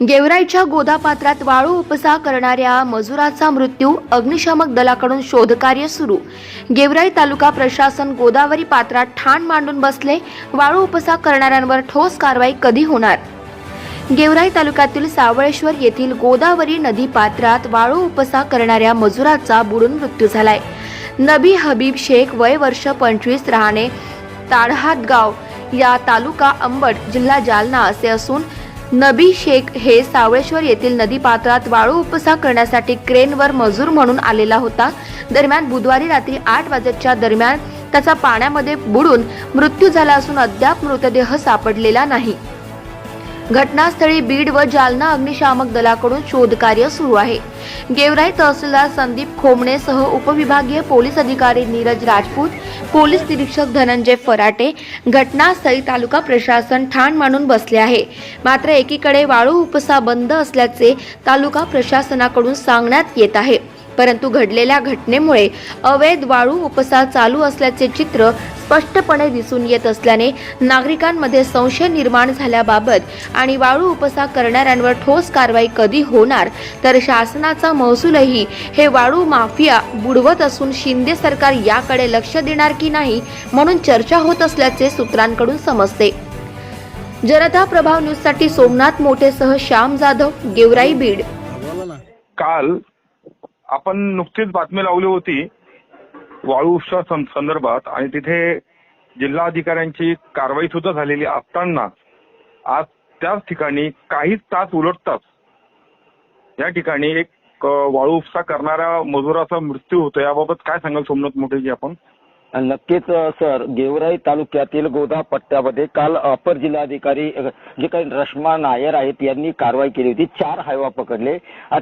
गेवराईच्या गोदापात्रात वाळू उपसा करणाऱ्या मजुराचा मृत्यू अग्निशामक दलाकडून शोधकार्य सुरू. गेवराई तालुका प्रशासन गोदावरी पात्रात ठाण मांडून बसले. वाळू उपसा करणाऱ्यांवर ठोस कारवाई कधी होणार? गेवराई तालुक्यातील सावळेश्वर येथील गोदावरी नदी पात्रात वाळू उपसा करणाऱ्या मजुराचा बुडून मृत्यू झालाय. नबी हबीब शेख वय वर्ष पंचवीस राहणे ताडहातगाव या तालुका अंबड जिल्हा जालना असे असून नबी शेख हे सावळेश्वर येथील नदीपात्रात वाळू उपसा करण्यासाठी क्रेनवर मजूर म्हणून आलेला होता. दरम्यान बुधवारी रात्री आठ वाजेच्या दरम्यान त्याचा पाण्यामध्ये बुडून मृत्यू झाला असून अद्याप मृतदेह सापडलेला नाही. घटनास्थळी बीड व जालना अग्निशामक दलाकडून शोधकार्य सुरू आहे. गेवराई तहसीलदार संदीप खोमणेसह उपविभागीय पोलीस अधिकारी नीरज राजपूत पोलीस निरीक्षक धनंजय फराटे घटनास्थळी तालुका प्रशासन ठाण मानून बसले आहे. मात्र एकीकडे वाळू उपसा बंद असल्याचे तालुका प्रशासनाकडून सांगण्यात येत आहे. परंतु घडलेल्या घटनेमुळे अवैध वाळू उपसा चालू असल्याचे चित्र स्पष्टपणे दिसून येत असल्याने नागरिकांमध्ये संशय निर्माण झाल्याबाबत आणि वाळू उपसा करणाऱ्यांवर ठोस कारवाई कधी होणार तर शासनाचा महसूलही हे वाळू माफिया बुडवत असून शिंदे सरकार याकडे लक्ष देणार की नाही म्हणून चर्चा होत असल्याचे सूत्रांकडून समजते. जनता प्रभाव न्यूजसाठी सोमनाथ मोठे सह श्याम जाधव गेवराई बीड. काल आपण नुकतीच बातमी लावली होती वाळू उपसा संदर्भात आणि तिथे जिल्हाधिकाऱ्यांची कारवाई सुद्धा झालेली असताना आज त्याच ठिकाणी काही तास उलटताच या ठिकाणी एक वाळू उपसा करणाऱ्या मजुराचा मृत्यू होतो. याबाबत काय सांगाल सोमनाथ मोठेजी आपण? नक्कीच सर. गेवराई तालुक्यातील गोदा पट्ट्यामध्ये काल अपर जिल्हाधिकारी जे काही रश्मा नायर आहेत यांनी कारवाई केली होती. चार हायवा पकडले.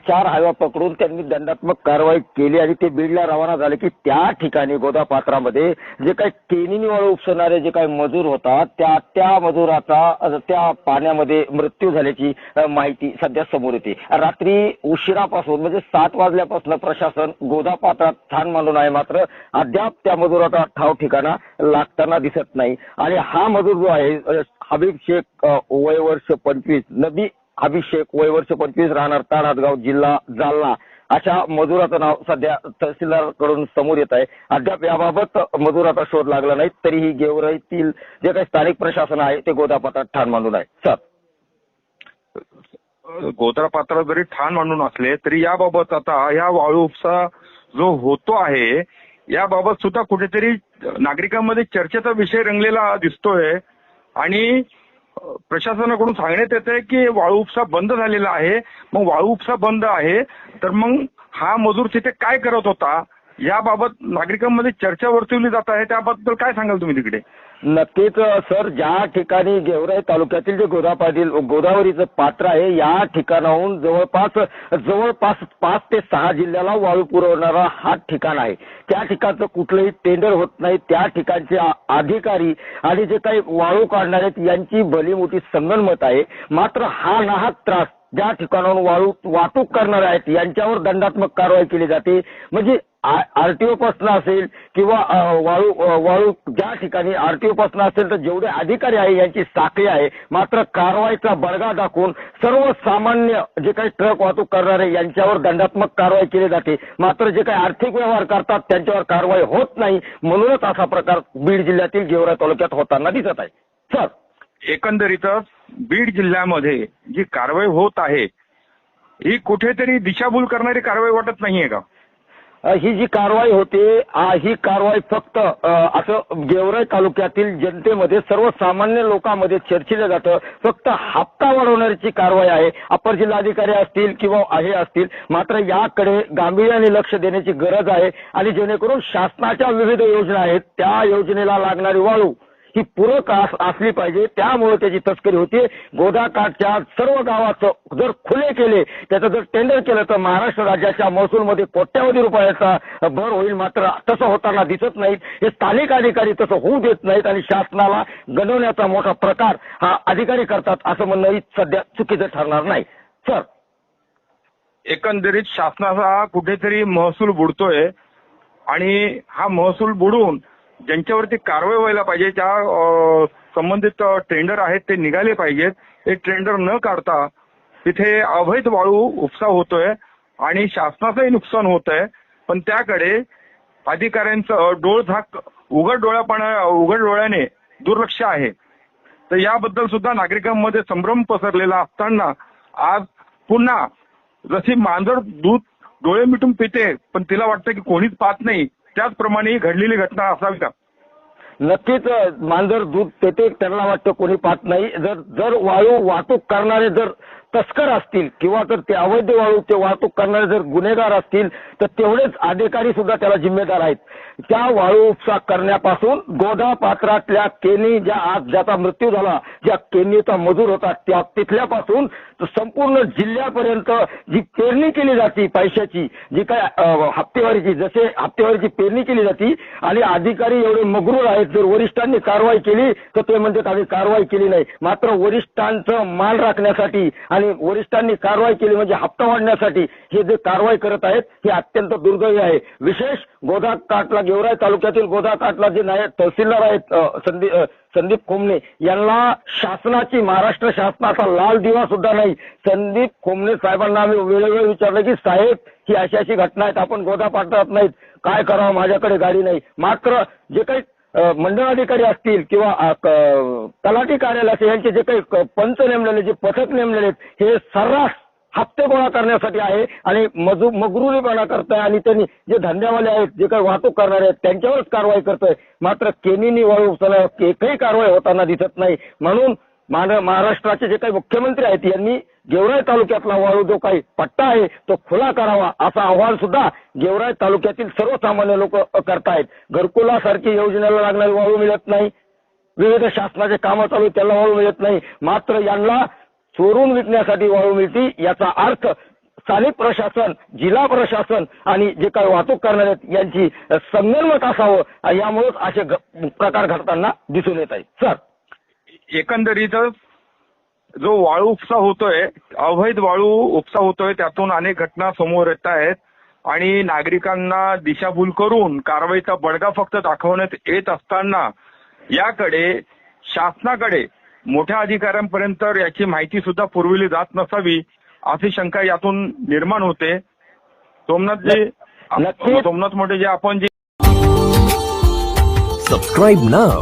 चार हायवा पकडून त्यांनी दंडात्मक कारवाई केली आणि ते बीडला रवाना झाले की त्या ठिकाणी गोदा पात्रामध्ये जे काही केनिनी उपसणारे जे काही मजूर होतात त्या त्या मजुराचा त्या पाण्यामध्ये मृत्यू झाल्याची माहिती सध्या समोर येते. रात्री उशिरापासून म्हणजे सात वाजल्यापासून प्रशासन गोदा पात्रात ठाण मानून आहे मात्र अद्याप त्या मजुराचा ठाव ठिकाणा लागताना दिसत नाही. आणि हा मजूर जो आहे हबीब शेख वय वर्ष पंचवीस नबी हबीब शेख वय वर्ष पंचवीस राहणार ताडहाटगाव जिल्हा जालना. अशा मजुराचं नाव सध्या तहसीलदारकडून समोर येत आहे. अद्याप याबाबत मजुराचा शोध लागला नाही तरीही गेवराईतील जे काही स्थानिक प्रशासन आहे ते गोदापात्रात ठाण मांडून आहे. सर. गोदापात्रात जरी ठाण मांडून असले तरी याबाबत आता या वाळू उपसा जो होतो आहे याबाबत सुद्धा कुठेतरी नागरिकांमध्ये चर्चेचा विषय रंगलेला दिसतोय. आणि प्रशासनाकडून सांगण्यात येत आहे की वाळू उपसा बंद झालेला आहे. मग वाळू उपसा बंद आहे तर मग हा मजूर तिथे काय करत होता? याबाबत नागरिकांमध्ये चर्चा वर्तवली जात आहे. त्याबद्दल काय सांगाल तुम्ही तिकडे? नक्कीच सर ज्या ठिकाणी गेवराई तालुक्यातील जे गोदापाटील गोदावरीचं पात्र आहे या ठिकाणाहून जवळपास जवळपास पाच ते सहा जिल्ह्याला वाळू पुरवणारा हा ठिकाण आहे. त्या ठिकाणचं कुठलंही टेंडर होत नाही. त्या ठिकाणचे अधिकारी आणि जे काही वाळू काढणारे आहेत यांची भली मोठी संगणमत आहे. मात्र हा नाहक त्रास ज्या ठिकाणाहून वाळू वाहतूक करणार आहेत यांच्यावर दंडात्मक कारवाई केली जाते. म्हणजे आरटीओ पासून असेल किंवा वाळू वाळू ज्या ठिकाणी आरटीओ पासून असेल तर जेवढे अधिकारी आहे यांची साखळी आहे मात्र कारवाईचा बडगा दाखवून सर्वसामान्य जे काही ट्रक वाहतूक करणारे यांच्यावर दंडात्मक कारवाई केली जाते. मात्र जे काही आर्थिक व्यवहार करतात त्यांच्यावर कारवाई होत नाही. म्हणूनच असा प्रकार बीड जिल्ह्यातील गेवरा तालुक्यात होताना दिसत आहे. सर. एकंदरीतच बीड जिल्ह्यामध्ये जी कारवाई होत आहे ही कुठेतरी दिशाभूल करणारी कारवाई वाटत नाहीये का? ही जी कारवाई होते ही कारवाई फक्त असं गेवराई तालुक्यातील जनतेमध्ये सर्वसामान्य लोकांमध्ये चर्चिलं जातं. फक्त हप्ता वाढवण्याची कारवाई आहे. अपर जिल्हाधिकारी असतील किंवा हे असतील मात्र याकडे गांभीर्याने लक्ष देण्याची गरज आहे. आणि जेणेकरून शासनाच्या विविध योजना आहेत त्या योजनेला लागणारी वाळू ही पूरक असली पाहिजे. त्यामुळे त्याची तस्करी होते. गोदाकाठच्या सर्व गावाचं जर खुले केले त्याचं जर टेंडर केलं तर महाराष्ट्र राज्याच्या महसूलमध्ये कोट्यावधी रुपयाचा भर होईल. मात्र तसं होताना दिसत नाही हे स्थानिक अधिकारी तसं होऊ देत नाहीत आणि शासनाला गणवण्याचा मोठा प्रकार हा अधिकारी करतात असं म्हणणंही सध्या चुकीचं ठरणार नाही. सर. एकंदरीत शासनाचा कुठेतरी महसूल बुडतोय आणि हा महसूल बुडून ज्यांच्यावरती कारवाई व्हायला पाहिजे त्या संबंधित टेंडर आहेत ते निघाले पाहिजेत. हे टेंडर न काढता तिथे अवैध वाळू उपसा होतोय आणि शासनाचंही नुकसान होत आहे पण त्याकडे अधिकाऱ्यांचं डोळझाक उघड डोळ्यापणा उघड डोळ्याने दुर्लक्ष आहे. तर याबद्दल सुद्धा नागरिकांमध्ये संभ्रम पसरलेला असताना आज पुन्हा जशी मांजर दूध डोळे मिटून पिते पण तिला वाटतं की कोणीच पाहत नाही. त्याचप्रमाणे ही घडलेली घटना असावी का? नक्कीच मांजर दूध पेते त्यांना वाटतं कोणी पाहत नाही. जर जर वाळू वाहतूक करणारे जर तस्कर असतील किंवा तर ते अवैध वाळू ते वाहतूक करणारे जर गुन्हेगार असतील तर तेवढेच अधिकारी सुद्धा त्याला जिम्मेदार आहेत. त्या वाळू उपसा करण्यापासून गोदा पात्रातल्या केनी ज्या आज ज्याचा मृत्यू झाला ज्या केनीचा मजूर होता त्या तिथल्यापासून संपूर्ण जिल्ह्यापर्यंत जी पेरणी केली जाते पैशाची जी काय हप्तेवारीची जसे हप्तेवारीची पेरणी केली जाते आणि अधिकारी एवढे मगरूर आहेत जर वरिष्ठांनी कारवाई केली तर ते म्हणतात आम्ही कारवाई केली नाही. मात्र वरिष्ठांचं मान राखण्यासाठी आणि वरिष्ठांनी कारवाई केली म्हणजे हप्ता वाढण्यासाठी हे जे कारवाई करत आहेत हे अत्यंत दुर्दैवी आहे. विशेष गोदा काटला गेवराई तालुक्यातील गोदा काटला जे नायक तहसीलदार आहेत संदीप संदीप खोमणे यांना शासनाची महाराष्ट्र शासनाचा लाल दिवा सुद्धा नाही. संदीप खोमणे साहेबांना आम्ही वेळोवेळी विचारलं की साहेब ही अशी अशी घटना आहेत आपण गोदा पाठवत नाहीत. काय करावं? माझ्याकडे गाडी नाही. मात्र जे काही मंडळाधिकारी मंडळ अधिकारी असतील किंवा तलाठी कार्यालय असेल यांचे जे काही पंच नेमलेले जे पथक नेमलेले आहेत हे सर्रास हप्ते गोळा करण्यासाठी आहे आणि मजू मगरुरीपणा करताय आणि त्यांनी जे धंद्यावाले आहेत जे काही वाहतूक करणारे आहेत त्यांच्यावरच कारवाई करतोय. मात्र केनीनी वाळू उचलण्यावर एकही कारवाई होताना दिसत नाही. म्हणून महाराष्ट्राचे जे काही मुख्यमंत्री आहेत यांनी गेवराई तालुक्यातला वाळू जो काही पट्टा आहे तो खुला करावा असा आव्हान सुद्धा गेवराई तालुक्यातील सर्वसामान्य लोक करतायत. घरकुलासारखी योजनेला लागणारी वाळू मिळत नाही. विविध शासनाचे कामं चालू त्याला वाळू मिळत नाही. मात्र यांना चोरून विकण्यासाठी वाळू मिळते याचा अर्थ स्थानिक प्रशासन जिल्हा प्रशासन आणि जे काही वाहतूक करणार आहेत यांची संगणमत असावं यामुळेच असे प्रकार घडताना दिसून येत आहेत. सर. एकंदरीतच जो वाळू उपसा होतोय अवैध वाळू उपसा होतोय त्यातून अनेक घटना समोर येत आहेत आणि नागरिकांना दिशाभूल करून कारवाईचा बडगा फक्त दाखवण्यात येत असताना याकडे शासनाकडे मोठ्या अधिकाऱ्यांपर्यंत याची माहिती सुद्धा पुरविली जात नसावी अशी शंका यातून निर्माण होते सोमनाथजी नक्कीच. सोमनाथ मोठे जे आपण जे Subscribe now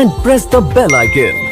and press the bell icon.